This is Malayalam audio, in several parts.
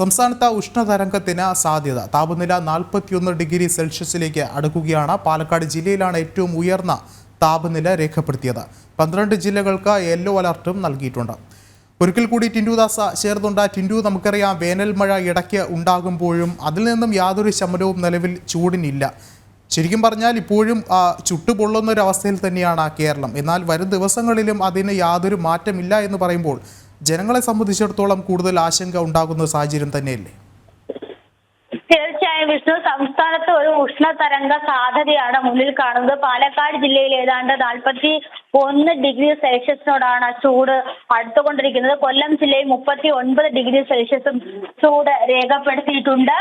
സംസ്ഥാനത്ത് ഉഷ്ണതരംഗത്തിന് സാധ്യത. താപനില നാൽപ്പത്തിയൊന്ന് ഡിഗ്രി സെൽഷ്യസിലേക്ക് അടുക്കുകയാണ്. പാലക്കാട് ജില്ലയിലാണ് ഏറ്റവും ഉയർന്ന താപനില രേഖപ്പെടുത്തിയത്. പന്ത്രണ്ട് ജില്ലകൾക്ക് യെല്ലോ അലർട്ടും നൽകിയിട്ടുണ്ട്. ഒരിക്കൽ കൂടി ടിൻഡുദാസ ചേർന്നുണ്ട്. ടിൻഡു നമുക്കറിയാം വേനൽ മഴ ഇടയ്ക്ക് ഉണ്ടാകുമ്പോഴും അതിൽ നിന്നും യാതൊരു ശമനവും നിലവിൽ ചൂടിനില്ല. ശരിക്കും പറഞ്ഞാൽ ഇപ്പോഴും ചുട്ടുപൊള്ളുന്ന ഒരു അവസ്ഥയിൽ തന്നെയാണ് കേരളം. എന്നാൽ വരും ദിവസങ്ങളിലും അതിന് യാതൊരു മാറ്റമില്ല എന്ന് പറയുമ്പോൾ ജനങ്ങളെ സംബന്ധിച്ചിടത്തോളം കൂടുതൽ ആശങ്ക ഉണ്ടാകുന്ന സാഹചര്യം തന്നെയല്ലേ? തീർച്ചയായും വിഷ്ണു. സംസ്ഥാനത്ത് ഒരു ഉഷ്ണതരംഗ സാധ്യതയാണ് മുന്നിൽ കാണുന്നത്. പാലക്കാട് ജില്ലയിൽ ഏതാണ്ട് നാൽപ്പത്തി ഒന്ന് ഡിഗ്രി സെൽഷ്യസിനോടാണ് ചൂട് അടുത്തുകൊണ്ടിരിക്കുന്നത്. കൊല്ലം ജില്ലയിൽ മുപ്പത്തി ഒൻപത് ഡിഗ്രി സെൽഷ്യസും ചൂട് രേഖപ്പെടുത്തിയിട്ടുണ്ട്.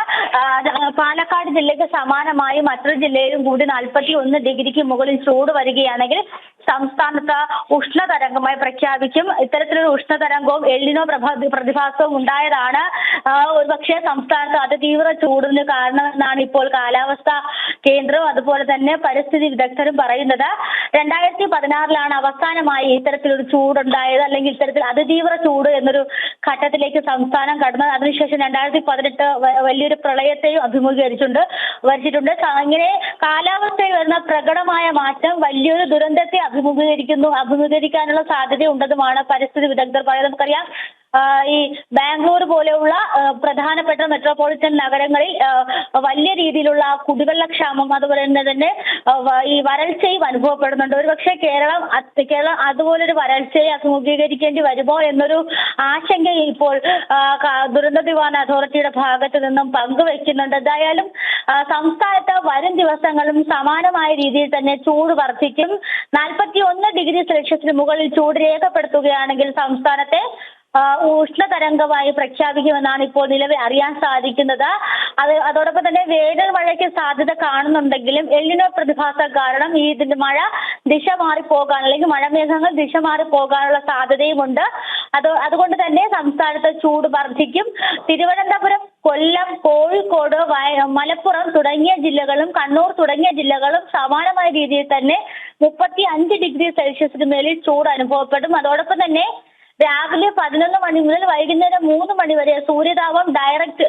പാലക്കാട് ജില്ലയ്ക്ക് സമാനമായി മറ്റൊരു ജില്ലയിലും കൂടി നാൽപ്പത്തി ഒന്ന് ഡിഗ്രിക്ക് മുകളിൽ ചൂട് വരികയാണെങ്കിൽ സംസ്ഥാനത്ത് ഉഷ്ണതരംഗമായി പ്രഖ്യാപിക്കും. ഇത്തരത്തിലൊരു ഉഷ്ണതരംഗവും പ്രഭ പ്രതിഭാസവും ഉണ്ടായതാണ് ഒരുപക്ഷെ സംസ്ഥാനത്ത് അതിതീവ്ര ചൂടിന് കാരണമെന്നാണ് ഇപ്പോൾ കാലാവസ്ഥ കേന്ദ്രവും അതുപോലെ തന്നെ പരിസ്ഥിതി വിദഗ്ധരും പറയുന്നത്. രണ്ടായിരത്തി പതിനാറിലാണ് അവസാനമായി ഇത്തരത്തിലൊരു ചൂടുണ്ടായത്. അല്ലെങ്കിൽ ഇത്തരത്തിൽ അതിതീവ്ര ചൂട് എന്നൊരു ഘട്ടത്തിലേക്ക് സംസ്ഥാനം കടന്നത്. അതിനുശേഷം രണ്ടായിരത്തി പതിനെട്ട് വലിയൊരു പ്രളയത്തെയും അഭിമുഖീകരിച്ചിട്ടുണ്ട് വരിച്ചിട്ടുണ്ട്. അങ്ങനെ കാലാവസ്ഥയിൽ വരുന്ന പ്രകടമായ മാറ്റം വലിയൊരു ദുരന്തത്തെ അഭിമുഖീകരിക്കുന്നു അഭിമുഖീകരിക്കാനുള്ള സാധ്യത ഉണ്ടെന്നുമാണ് പരിസ്ഥിതി വിദഗ്ധർ പറയുന്നത്. നമുക്കറിയാം ഈ ബാംഗ്ലൂർ പോലെയുള്ള പ്രധാനപ്പെട്ട മെട്രോപൊളിറ്റൻ നഗരങ്ങളിൽ വലിയ രീതിയിലുള്ള കുടിവെള്ളക്ഷാമം അതുപോലെ തന്നെ ഈ വരൾച്ചയും അനുഭവപ്പെടുന്നുണ്ട്. ഒരുപക്ഷെ കേരളം കേരളം അതുപോലൊരു വരൾച്ചയെ അഭിമുഖീകരിക്കേണ്ടി വരുമോ എന്നൊരു ആശങ്ക ഇപ്പോൾ ദുരന്ത നിവാരണ അതോറിറ്റിയുടെ ഭാഗത്ത് നിന്നും പങ്കുവെക്കുന്നുണ്ട്. എന്തായാലും സംസ്ഥാനത്ത് വരും ദിവസങ്ങളും സമാനമായ രീതിയിൽ തന്നെ ചൂട് വർദ്ധിക്കും. നാൽപ്പത്തി ഒന്ന് ഡിഗ്രി സെൽഷ്യസിന് മുകളിൽ ചൂട് രേഖപ്പെടുത്തുകയാണെങ്കിൽ സംസ്ഥാനത്തെ ഉഷ്ണതരംഗമായി പ്രഖ്യാപിക്കുമെന്നാണ് ഇപ്പോൾ നിലവിൽ അറിയാൻ സാധിക്കുന്നത്. അത് അതോടൊപ്പം തന്നെ വേനൽ മഴയ്ക്ക് സാധ്യത കാണുന്നുണ്ടെങ്കിലും എല്ലിനോ പ്രതിഭാസം കാരണം ഈ ഇതിന്റെ മഴ ദിശ മാറി പോകാൻ അല്ലെങ്കിൽ മഴമേഘങ്ങൾ ദിശ മാറി പോകാനുള്ള സാധ്യതയുമുണ്ട്. അത് അതുകൊണ്ട് തന്നെ സംസ്ഥാനത്ത് ചൂട് വർദ്ധിക്കും. തിരുവനന്തപുരം കൊല്ലം കോഴിക്കോട് മലപ്പുറം തുടങ്ങിയ ജില്ലകളും കണ്ണൂർ തുടങ്ങിയ ജില്ലകളും സമാനമായ രീതിയിൽ തന്നെ മുപ്പത്തി അഞ്ച് ഡിഗ്രി സെൽഷ്യസിന് മേലിൽ ചൂട് അനുഭവപ്പെടും. അതോടൊപ്പം തന്നെ രാവിലെ പതിനൊന്ന് മണി മുതൽ വൈകുന്നേരം മൂന്ന് മണി വരെ സൂര്യതാപം ഡയറക്റ്റ്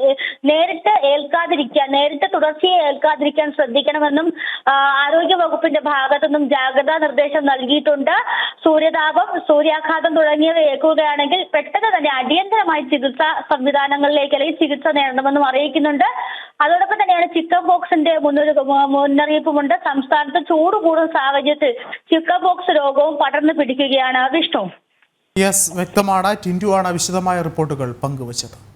നേരിട്ട് ഏൽക്കാതിരിക്കാൻ നേരിട്ട് തുടർച്ചയെ ഏൽക്കാതിരിക്കാൻ ശ്രദ്ധിക്കണമെന്നും ആരോഗ്യ വകുപ്പിന്റെ ഭാഗത്തുനിന്നും ജാഗ്രതാ നിർദ്ദേശം നൽകിയിട്ടുണ്ട്. സൂര്യതാപം സൂര്യാഘാതം തുടങ്ങിയവ ഏൽക്കുകയാണെങ്കിൽ പെട്ടെന്ന് തന്നെ അടിയന്തരമായി ചികിത്സാ സംവിധാനങ്ങളിലേക്ക് അല്ലെങ്കിൽ ചികിത്സ നേടണമെന്നും അറിയിക്കുന്നുണ്ട്. അതോടൊപ്പം തന്നെയാണ് ചിക്കൻ ബോക്സിന്റെ മുന്നറിയിപ്പുമുണ്ട്. സംസ്ഥാനത്ത് ചൂട് കൂടുന്ന സാഹചര്യത്തിൽ ചിക്കൻ ബോക്സ് രോഗവും പടർന്നു പിടിക്കുകയാണ്. വിഷ്ണു യെസ് വ്യക്തമാണ്. ടിൻഡു ആണ് വിശദമായ റിപ്പോർട്ടുകൾ പങ്കുവച്ചത്.